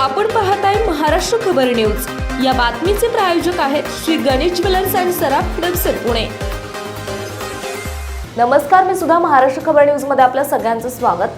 आपण पाहताय महाराष्ट्र खबर न्यूज. या बातमीचे प्रायोजक आहेत श्री गणेश ज्वेलर्स अँड सराफ हडपसर पुणे. नमस्कार मी सुद्धा महाराष्ट्र खबर न्यूजमध्ये आपल्या सगळ्यांचं स्वागत.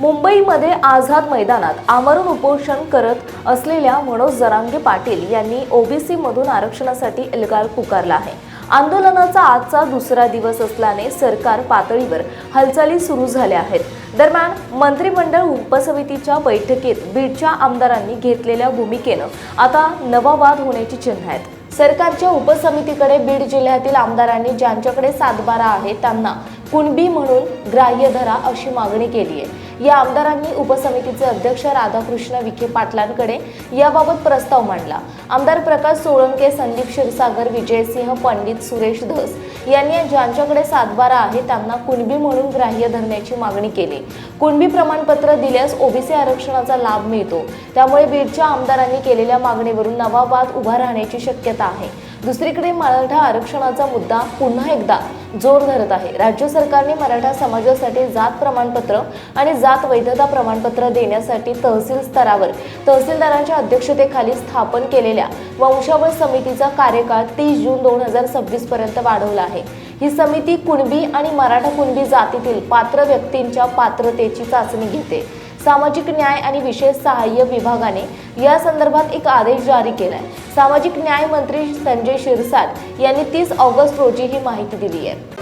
मुंबईमध्ये आझाद मैदानात आमरण उपोषण करत असलेल्या मनोज जरांगे पाटील यांनी ओबीसी मधून आरक्षणासाठी एल्गार पुकारला आहे. आंदोलनाचा आजचा दुसरा दिवस असल्याने सरकार पातळीवर हालचाली सुरू झाल्या आहेत. दरम्यान मंत्रिमंडळ उपसमितीच्या बैठकीत बीडच्या आमदारांनी घेतलेल्या भूमिकेनं आता नवा वाद होण्याची चिन्ह आहेत. सरकारच्या उपसमितीकडे बीड जिल्ह्यातील आमदारांनी ज्यांच्याकडे सातबारा आहे त्यांना कुणबी म्हणून ग्राह्य धरा अशी मागणी केली आहे. या आमदारांनी उपसमितीचे अध्यक्ष राधाकृष्ण विखे पाटलांकडे याबाबत प्रस्ताव मांडला. आमदार प्रकाश सोळंके संदीप क्षीरसागर विजयसिंह पंडित सुरेश धस यांनी ज्यांच्याकडे सातबारा आहे त्यांना कुणबी म्हणून ग्राह्य धरण्याची मागणी केली. कुणबी प्रमाणपत्र दिल्यास ओबीसी आरक्षणाचा लाभ मिळतो. त्यामुळे बीडच्या आमदारांनी केलेल्या मागणीवरून नवा वाद उभा राहण्याची शक्यता आहे. दुसरीकडे मराठा आरक्षणाचा मुद्दा पुन्हा एकदा जोर धरत आहे. राज्य सरकारने मराठा समाजासाठी जात प्रमाणपत्र आणि जात वैधता प्रमाणपत्र देण्यासाठी तहसील स्तरावर तहसीलदारांच्या अध्यक्षतेखाली स्थापन केलेल्या वंशावळ समितीचा कार्यकाळ तीस जून दोन हजार सव्वीस पर्यंत वाढवला आहे. ही समिती कुणबी आणि मराठा कुणबी जातीतील पात्र व्यक्तींच्या पात्रतेची चाचणी घेते. सामाजिक न्याय आणि विशेष सहाय्य विभागाने या संदर्भात एक आदेश जारी केला आहे सामाजिक न्याय मंत्री संजय शिरसाट यांनी तीस ऑगस्ट रोजी ही माहिती दिली आहे.